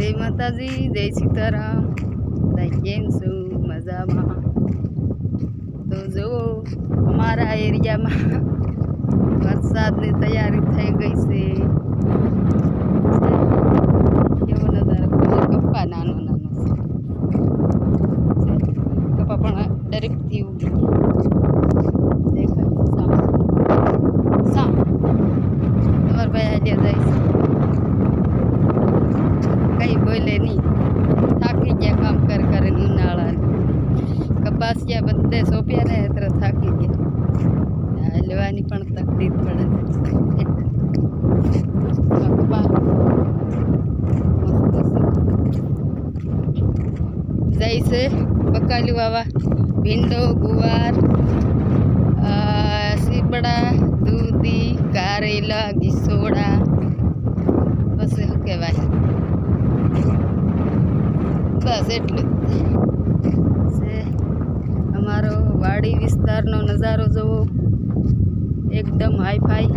જય માતાજી, જય સીતારામ. કેમ છું? મજામાં? તો જુઓ, અમારા એરિયામાં વરસાદની તૈયારી થઈ ગઈ છે કેવો નજારો પેલો કપ્પા નાનો નાનો છે છે. કપ્પા પણ દરેકથી ઉગી દેખાય સામ સામ તમારા ભાઈ આજે જાય છે કઈ બોલે નહીં થાકી ગયા કામ કર કરીને ઉનાળાને કપાસિયા બધે સોંપ્યા ને એટલે થાકી ગયા હલવાની પણ તકલીફ પડે છે આ કપા મસ્ત છે. બકાલું વાવા, ભીંડો, ગુવાર સીપડા દૂધી, કારેલા, ગીસોડા. પછી શું કહેવાય? બસ એટલું છે. અમારો વાડી વિસ્તારનો નજારો જોવો એકદમ હાઈફાઈ.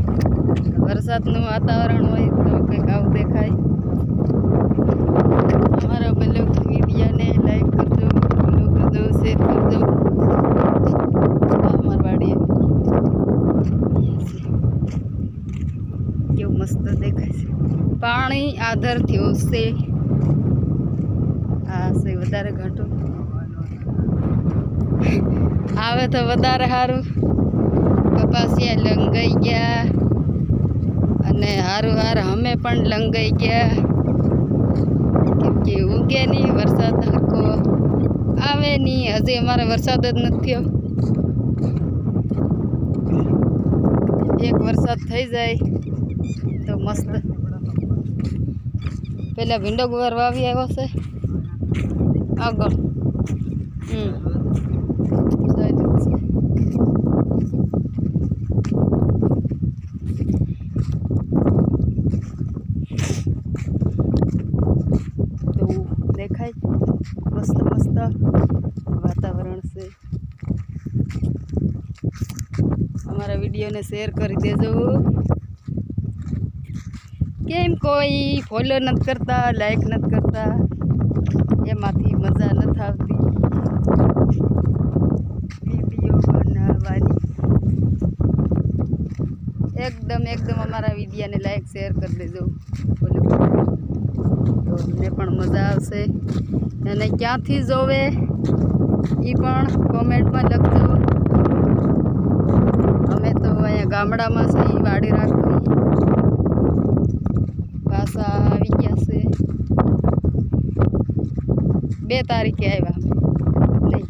વરસાદનું વાતાવરણ હોય તો કંઈક આવું દેખાય. અમારા બ્લોગ વિડીયોને લાઈક કરજો ફોલો કરજો શેર કરજો આ અમારી વાડી કેવું મસ્ત દેખાય છે પાણી આધર થયો છે આ છે વધારે ઘટો. આવે તો વધારે સારું કપાસિયા લંગાઈ ગયા. અને હારું હાર અમે પણ લંગાઈ ગયા. કેમ કે ઉગે નહીં, વરસાદ હરખો આવે નહીં. હજી અમારે વરસાદ જ નથી થયો એક વરસાદ થઈ જાય તો મસ્ત. પેલા ભીંડો ગુવાર વાવી આવ્યો છે. આગળ. હમ. દેખાય. મસ્ત મસ્ત વાતાવરણ છે. અમારા વિડીયોને શેર કરી દેજો. કેમ કોઈ ફોલો નથી કરતા લાઈક નથી કરતા? એમાંથી મજા નથી આવતી. વીડિયો બનાવવાની. એકદમ એકદમ અમારા વિડીયોને લાઈક શેર કરી દેજો. બોલો. તો અમને પણ મજા આવશે. અને ક્યાંથી જોવે એ પણ કોમેન્ટમાં લખજો. અમે તો અહીંયા ગામડામાં ઈ વાડી રાખવી. પાછા આવી ગયા છે. બે તારીખે આવ્યા. નહીં,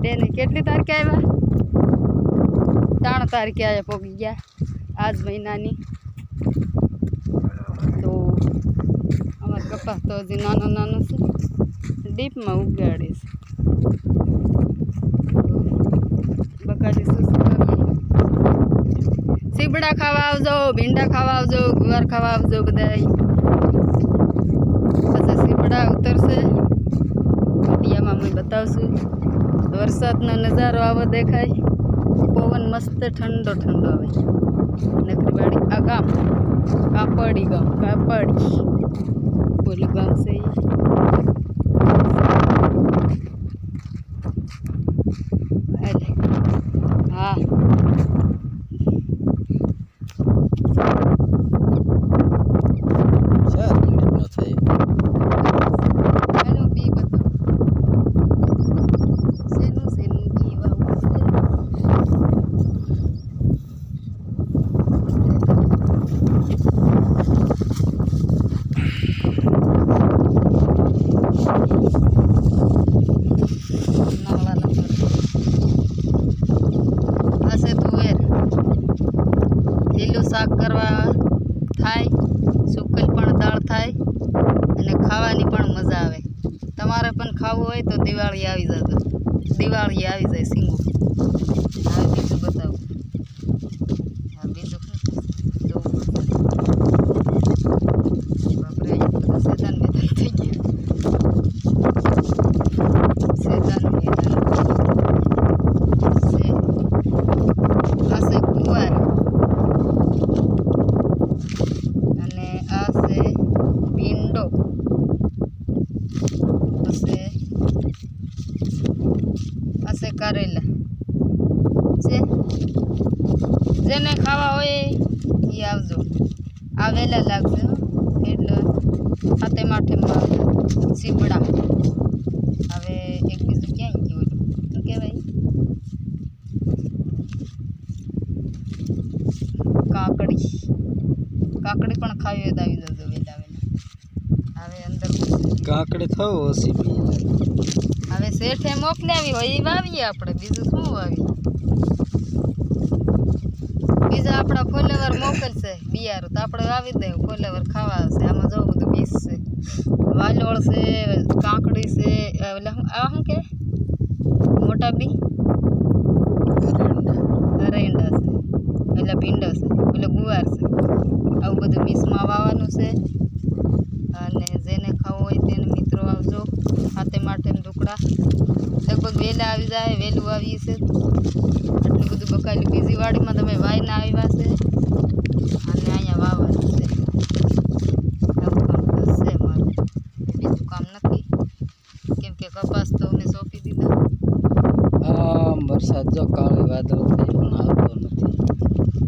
બે નહીં, કેટલી તારીખે આવ્યા? ત્રણ તારીખે આવ્યા, પોગી ગયા. આજ મહિનાની. તો અમારા કપાસ તો હજી નાનો નાનો છે. ડીપમાં ઉગાડે છે? સીબડા ખાવા આવજો, ભીંડા ખાવા આવજો, ગુવાર ખાવા આવજો બધા પછી સીબડા ઉતરશે. પટિયામાં હું બતાવશું. વરસાદનો નજારો આવો દેખાય. પવન મસ્ત ઠંડો ઠંડો આવે. નકરીવાડી આ ગામ, કાપડી ગામ, કાપડી. બોલું ગામ છે ઈ. હાલે. હા ચાર મિનિટનો થઈ એનું બી બતાવો શેનું શેનું બી વાવવું છે નાળા નંબર આ છે તુવેર લીલું શાક કરવા થાય સુકેલ પણ દાળ થાય અને ખાવાની પણ મજા આવે તમારે પણ ખાવું હોય તો દિવાળી આવી જજો દિવાળી આવી જાય સિંગો. હવે બીજું બતાવું હા બીજું શું જોવું બાપરે બધા સેદાન મેદાન થઈ ગયા સેદાન મેદાન છે આ છે કુંવાર અને આ છે ભીંડો આ વહેલા લાગશે હો. એટલે હાથે માઠેમાં સીબડા હવે એક બીજું ક્યાંય ગયું ઓલું શું કહેવાય? કાકડી. કાકડી પણ ખાવી હોય તો આવી જજો વહેલા વહેલા હવે અંદર ઘૂસી. કાકડી થયો ઓછી પી હવે શેઠે મોકલાવી હોય એ વાવીએ આપણે. બીજું શું વાવીએ? બીજા આપણા ફોલેવર મોકલશે બિયારું. તો આપણે વાવી દઈએ. ફોલેવર ખાવા આવશે આમાં જો બધું બીજ છે. વાલોળ છે કાંકડી છે એટલે આ શું કે? મોટા બી? અરેંડા. છે. એટલે ભીંડા છે. એટલે ગુવાર છે. આવું બધું મિક્સમાં વાવવાનું છે. અને જેને ખાવું હોય તેને મિત્રો આવજો. હાથે માટે ટુકડા લગભગ વહેલા આવી જાય વહેલું આવી છે. આટલું બધું બકાયેલું બીજી વાડીમાં તમે વાયના આવ્યા છે. અને અહીંયા વાવવાનું છે આવું કામકાજ છે મારું બીજું કામ નથી કેમ કે કપાસ તો અમે સોંપી દીધા? આમ વરસાદ જો કાળી વાદળ થઈ પણ આવતો નથી.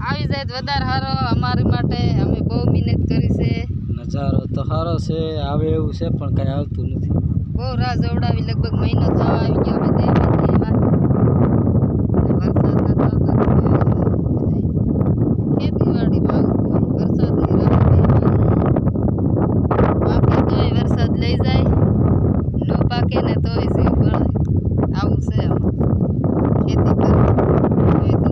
આવી જાય તો વધારે સારો અમારી માટે અમે બહુ મહેનત કરી છે. નજારો તો સારો છે આવે એવું છે પણ કાંઈ આવતું નથી. બહુ રાહ જોવડાવી લગભગ મહિનો થવા આવી ગયો અમે તે એવા વરસાદ નતો આવતો તો ખેતીવાડીમાં આવું હોય વરસાદની રાહ જોવાની. પાકે તોય વરસાદ લઈ જાય ન પાકે ને તોય જીવ બળે આવું છે આમાં. ખેતી કરવી તોય તો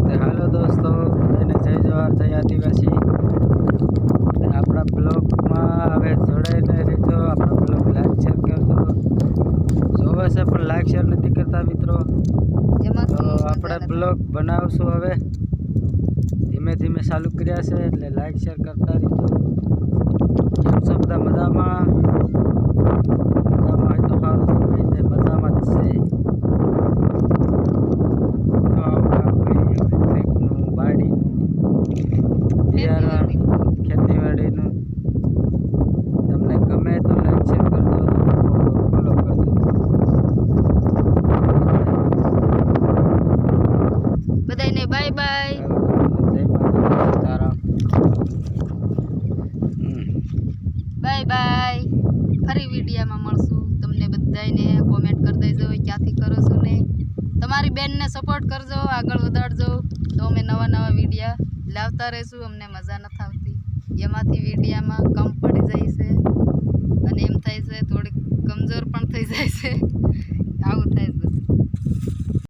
તે હાલો દોસ્તો બધાને જય જવાહર જય આદિવાસી તે આપણા બ્લોગમાં હવે જોડાઈને રહેજો આપણા બ્લોગ લાઈક શેર કરજો છે પણ લાઈક શેર નથી કરતા મિત્રો. તો આપણે બ્લોગ બનાવશું હવે. ધીમે ધીમે ચાલુ કર્યા છે એટલે લાઈક શેર કરતા રહેજો. કેમ છો બધા મજામાં? મજામાં હોય તો સારું. બાય બાય બાય બાય ફરી વિડીયામાં મળશું. તમને બધાને કોમેન્ટ કરી દેજો ક્યાંથી કરો છો ને. તમારી બેનને સપોર્ટ કરજો, આગળ વધારજો. તો અમે નવા નવા વિડીયા લાવતા રહીશું, અમને મજા નથી આવતી. એમાંથી વિડીયામાં કમ પડી જાય છે. અને એમ થાય છે, થોડીક કમજોર પણ થઈ જાય છે. આવું થાય બધું